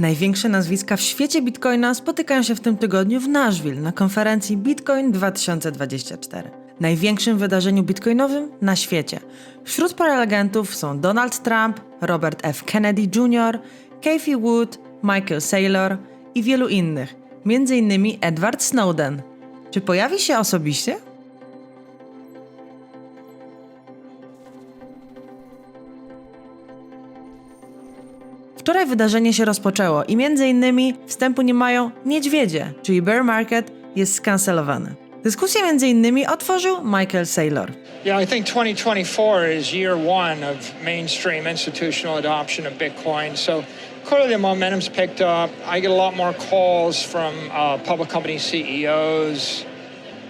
Największe nazwiska w świecie Bitcoina spotykają się w tym tygodniu w Nashville na konferencji Bitcoin 2024. Największym wydarzeniu bitcoinowym na świecie. Wśród prelegentów są Donald Trump, Robert F. Kennedy Jr., Kathy Wood, Michael Saylor i wielu innych, m.in. Edward Snowden. Czy pojawi się osobiście? Wczoraj wydarzenie się rozpoczęło i między innymi wstępu nie mają niedźwiedzie, czyli bear market jest skancelowany. Dyskusję między innymi otworzył Michael Saylor. Yeah, I think 2024 is year one of mainstream institutional adoption of Bitcoin. So clearly the momentum's picked up. I get a lot more calls from uh, public company CEOs.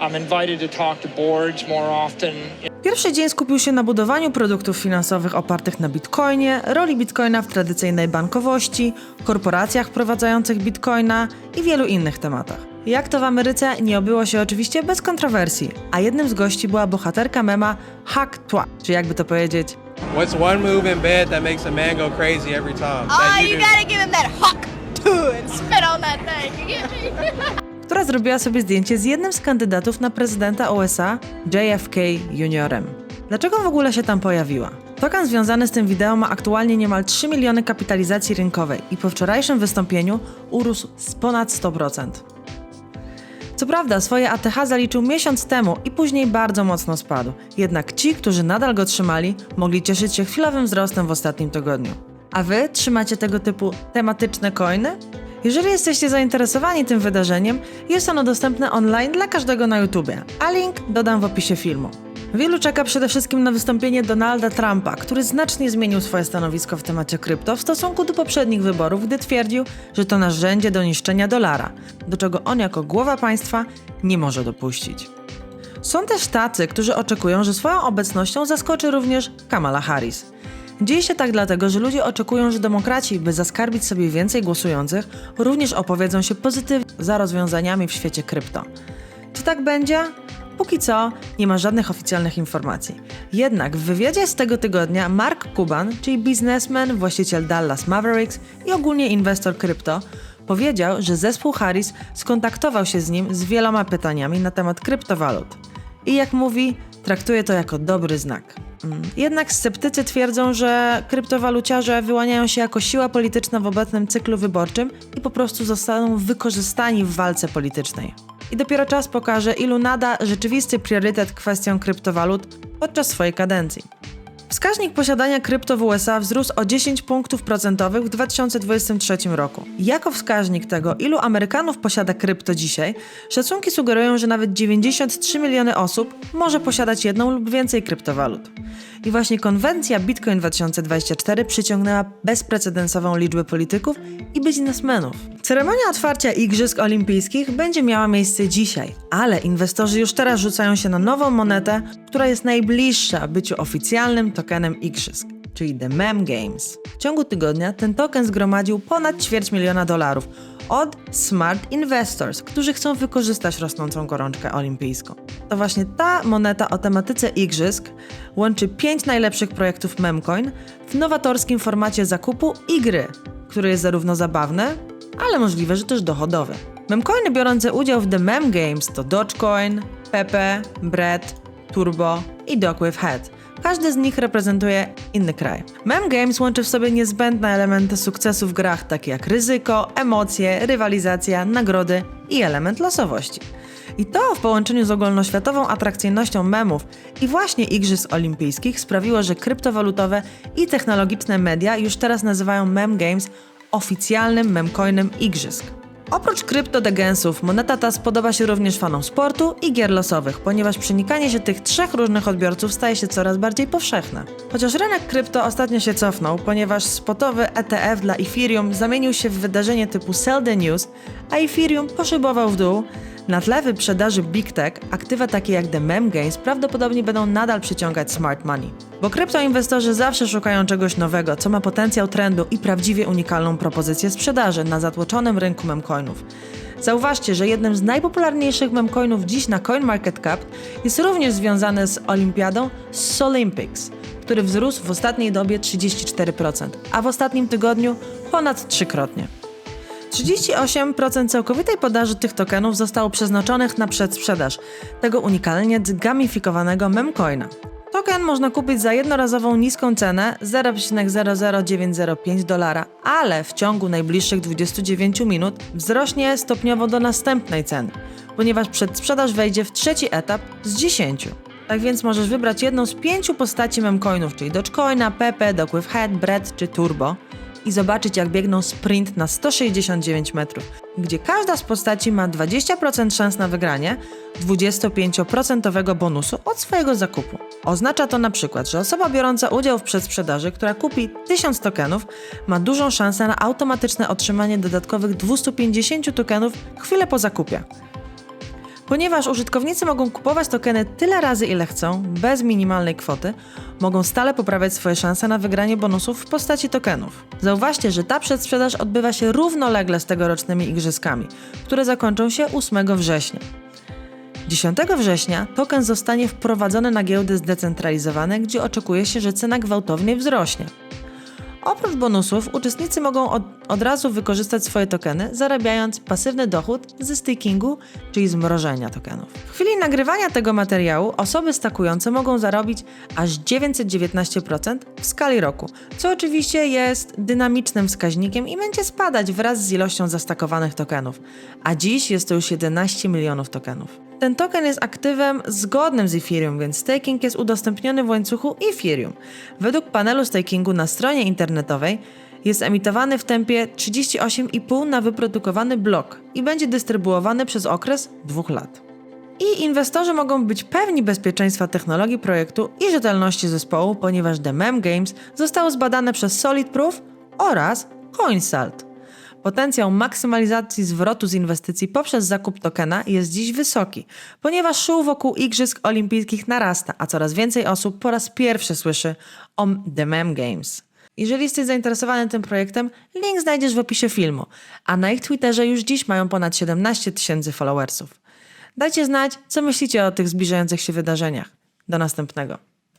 I'm invited to talk to boards more often. Pierwszy dzień skupił się na budowaniu produktów finansowych opartych na bitcoinie, roli bitcoina w tradycyjnej bankowości, korporacjach wprowadzających bitcoina i wielu innych tematach. Jak to w Ameryce, nie obyło się oczywiście bez kontrowersji, a jednym z gości była bohaterka mema Hack Twa, czy jakby to powiedzieć, What's one move in bed that makes a man go crazy every time? Oh, you do? gotta give him that huck to it. Spit on that thing. Która zrobiła sobie zdjęcie z jednym z kandydatów na prezydenta USA, JFK Juniorem. Dlaczego w ogóle się tam pojawiła? Token związany z tym wideo ma aktualnie niemal 3 miliony kapitalizacji rynkowej i po wczorajszym wystąpieniu urósł z ponad 100%. Co prawda, swoje ATH zaliczył miesiąc temu i później bardzo mocno spadł. Jednak ci, którzy nadal go trzymali, mogli cieszyć się chwilowym wzrostem w ostatnim tygodniu. A wy trzymacie tego typu tematyczne coiny? Jeżeli jesteście zainteresowani tym wydarzeniem, jest ono dostępne online dla każdego na YouTubie, a link dodam w opisie filmu. Wielu czeka przede wszystkim na wystąpienie Donalda Trumpa, który znacznie zmienił swoje stanowisko w temacie krypto w stosunku do poprzednich wyborów, gdy twierdził, że to narzędzie do niszczenia dolara, do czego on jako głowa państwa nie może dopuścić. Są też tacy, którzy oczekują, że swoją obecnością zaskoczy również Kamala Harris. Dzieje się tak dlatego, że ludzie oczekują, że demokraci, by zaskarbić sobie więcej głosujących, również opowiedzą się pozytywnie za rozwiązaniami w świecie krypto. Czy tak będzie? Póki co nie ma żadnych oficjalnych informacji. Jednak w wywiadzie z tego tygodnia Mark Cuban, czyli biznesmen, właściciel Dallas Mavericks i ogólnie inwestor krypto, powiedział, że zespół Harris skontaktował się z nim z wieloma pytaniami na temat kryptowalut. I jak mówi, traktuje to jako dobry znak. Mm, Jednak sceptycy twierdzą, że kryptowaluciarze wyłaniają się jako siła polityczna w obecnym cyklu wyborczym i po prostu zostaną wykorzystani w walce politycznej. I dopiero czas pokaże, ilu nada rzeczywisty priorytet kwestią kryptowalut podczas swojej kadencji. Wskaźnik posiadania krypto w USA wzrósł o 10 punktów procentowych w 2023 roku. Jako wskaźnik tego, ilu Amerykanów posiada krypto dzisiaj, szacunki sugerują, że nawet 93 miliony osób może posiadać jedną lub więcej kryptowalut. I właśnie konwencja Bitcoin 2024 przyciągnęła bezprecedensową liczbę polityków i biznesmenów. Ceremonia otwarcia Igrzysk Olimpijskich będzie miała miejsce dzisiaj, ale inwestorzy już teraz rzucają się na nową monetę, która jest najbliższa byciu oficjalnym tokenem Igrzysk, czyli The Mem Games. W ciągu tygodnia ten token zgromadził ponad ćwierć miliona dolarów od Smart Investors, którzy chcą wykorzystać rosnącą gorączkę olimpijską. To właśnie ta moneta o tematyce Igrzysk łączy pięć najlepszych projektów Memcoin w nowatorskim formacie zakupu i gry, który jest zarówno zabawny, ale możliwe, że też dochodowy. Memcoiny biorące udział w The Mem Games to Dogecoin, Pepe, Bread, Turbo i Dog with Head. Każdy z nich reprezentuje inny kraj. Mem Games łączy w sobie niezbędne elementy sukcesu w grach, takie jak ryzyko, emocje, rywalizacja, nagrody i element losowości. I to w połączeniu z ogólnoświatową atrakcyjnością memów i właśnie Igrzysk Olimpijskich sprawiło, że kryptowalutowe i technologiczne media już teraz nazywają Mem Games oficjalnym memcoinem Igrzysk. Oprócz kryptodegensów, moneta ta spodoba się również fanom sportu i gier losowych, ponieważ przenikanie się tych trzech różnych odbiorców staje się coraz bardziej powszechne. Chociaż rynek krypto ostatnio się cofnął, ponieważ spotowy ETF dla Ethereum zamienił się w wydarzenie typu Sell the News, a Ethereum poszybował w dół, na tle wyprzedaży Big Tech aktywa takie jak The Mem Games prawdopodobnie będą nadal przyciągać smart money. Bo kryptoinwestorzy zawsze szukają czegoś nowego, co ma potencjał trendu i prawdziwie unikalną propozycję sprzedaży na zatłoczonym rynku memcoinów. Zauważcie, że jednym z najpopularniejszych memcoinów dziś na CoinMarketCap jest również związany z olimpiadą Solympics, który wzrósł w ostatniej dobie 34%, a w ostatnim tygodniu ponad trzykrotnie. 38% całkowitej podaży tych tokenów zostało przeznaczonych na przedsprzedaż tego unikalnie zgamifikowanego memcoina. Token można kupić za jednorazową niską cenę 0,00905 dolara, ale w ciągu najbliższych 29 minut wzrośnie stopniowo do następnej ceny, ponieważ przedsprzedaż wejdzie w trzeci etap z 10. Tak więc możesz wybrać jedną z pięciu postaci memcoinów, czyli Dogecoina, Pepe, Dogwifthead, Bread czy Turbo i zobaczyć jak biegną sprint na 169 metrów, gdzie każda z postaci ma 20% szans na wygranie 25% bonusu od swojego zakupu. Oznacza to na przykład, że osoba biorąca udział w przedsprzedaży, która kupi 1000 tokenów, ma dużą szansę na automatyczne otrzymanie dodatkowych 250 tokenów chwilę po zakupie. Ponieważ użytkownicy mogą kupować tokeny tyle razy, ile chcą, bez minimalnej kwoty, mogą stale poprawiać swoje szanse na wygranie bonusów w postaci tokenów. Zauważcie, że ta przedsprzedaż odbywa się równolegle z tegorocznymi igrzyskami, które zakończą się 8 września. 10 września token zostanie wprowadzony na giełdy zdecentralizowane, gdzie oczekuje się, że cena gwałtownie wzrośnie. Oprócz bonusów, uczestnicy mogą od, od razu wykorzystać swoje tokeny, zarabiając pasywny dochód ze stakingu, czyli zmrożenia tokenów. W chwili nagrywania tego materiału osoby stakujące mogą zarobić aż 919% w skali roku, co oczywiście jest dynamicznym wskaźnikiem i będzie spadać wraz z ilością zastakowanych tokenów, a dziś jest to już 11 milionów tokenów. Ten token jest aktywem zgodnym z Ethereum, więc staking jest udostępniony w łańcuchu Ethereum. Według panelu stakingu na stronie internetowej jest emitowany w tempie 38,5 na wyprodukowany blok i będzie dystrybuowany przez okres dwóch lat. I inwestorzy mogą być pewni bezpieczeństwa technologii projektu i rzetelności zespołu, ponieważ The Mem Games zostało zbadane przez Solid Proof oraz CoinSalt. Potencjał maksymalizacji zwrotu z inwestycji poprzez zakup tokena jest dziś wysoki, ponieważ szum wokół Igrzysk Olimpijskich narasta, a coraz więcej osób po raz pierwszy słyszy o The Mem Games. Jeżeli jesteś zainteresowany tym projektem, link znajdziesz w opisie filmu, a na ich Twitterze już dziś mają ponad 17 tysięcy followersów. Dajcie znać, co myślicie o tych zbliżających się wydarzeniach. Do następnego.